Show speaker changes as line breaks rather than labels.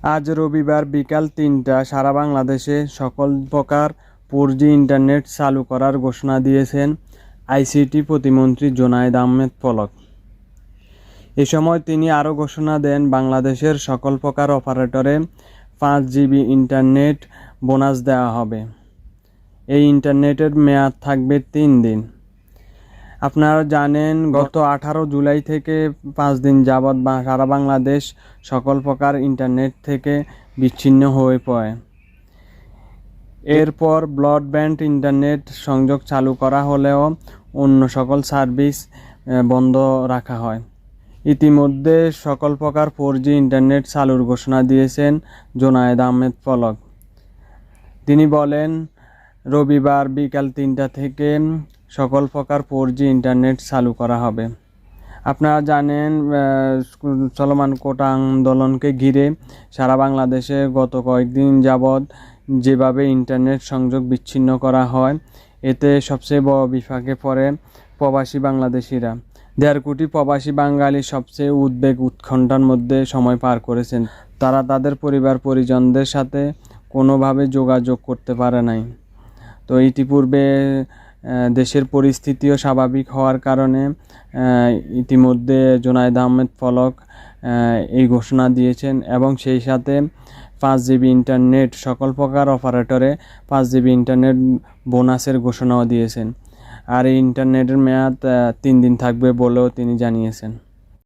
আজ রবিবার বিকাল তিনটা সারা বাংলাদেশে সকল প্রকার ফোর ইন্টারনেট চালু করার ঘোষণা দিয়েছেন আইসিটি প্রতিমন্ত্রী জোনায়েদ আহমেদ পলক। এ সময় তিনি আরও ঘোষণা দেন, বাংলাদেশের সকল প্রকার অপারেটরে পাঁচ জিবি ইন্টারনেট বোনাস দেওয়া হবে। এই ইন্টারনেটের মেয়াদ থাকবে তিন দিন। আপনারা জানেন, গত আঠারো জুলাই থেকে পাঁচ দিন যাবৎ সারা বাংলাদেশ সকল প্রকার ইন্টারনেট থেকে বিচ্ছিন্ন হয়ে পড়ে। এরপর ব্রডব্যান্ড ইন্টারনেট সংযোগ চালু করা হলেও অন্য সকল সার্ভিস বন্ধ রাখা হয়। ইতিমধ্যে সকল প্রকার ফোর জি ইন্টারনেট চালুর ঘোষণা দিয়েছেন জোনায়েদ আহমেদ পলক। তিনি বলেন, রবিবার বিকাল তিনটা থেকে সকল প্রকার ফোর জি ইন্টারনেট চালু করা হবে। আপনারা জানেন চলমান কোটা আন্দোলনকে ঘিরে সারা বাংলাদেশে গত কয়েকদিন যাবৎ যেভাবে ইন্টারনেট সংযোগ বিচ্ছিন্ন করা হয়, এতে সবচেয়ে বড় বিপাকে পড়ে প্রবাসী বাংলাদেশিরা। দেড় কোটি প্রবাসী বাঙালি সবচেয়ে উদ্বেগ উৎকণ্ঠার মধ্যে সময় পার করেছেন। তারা তাদের পরিবার, পরিজনদের সাথে কোনোভাবে যোগাযোগ করতে পারে নাই। তো ইতিপূর্বে দেশের পরিস্থিতিও স্বাভাবিক হওয়ার কারণে ইতিমধ্যে জোনায়দ আহমেদ ফলক এই ঘোষণা দিয়েছেন এবং সেই সাথে পাঁচ জিবি ইন্টারনেট, সকল প্রকার অপারেটরে পাঁচ জিবি ইন্টারনেট বোনাসের ঘোষণাও দিয়েছেন। আর এই ইন্টারনেটের মেয়াদ তিন দিন থাকবে বলেও তিনি জানিয়েছেন।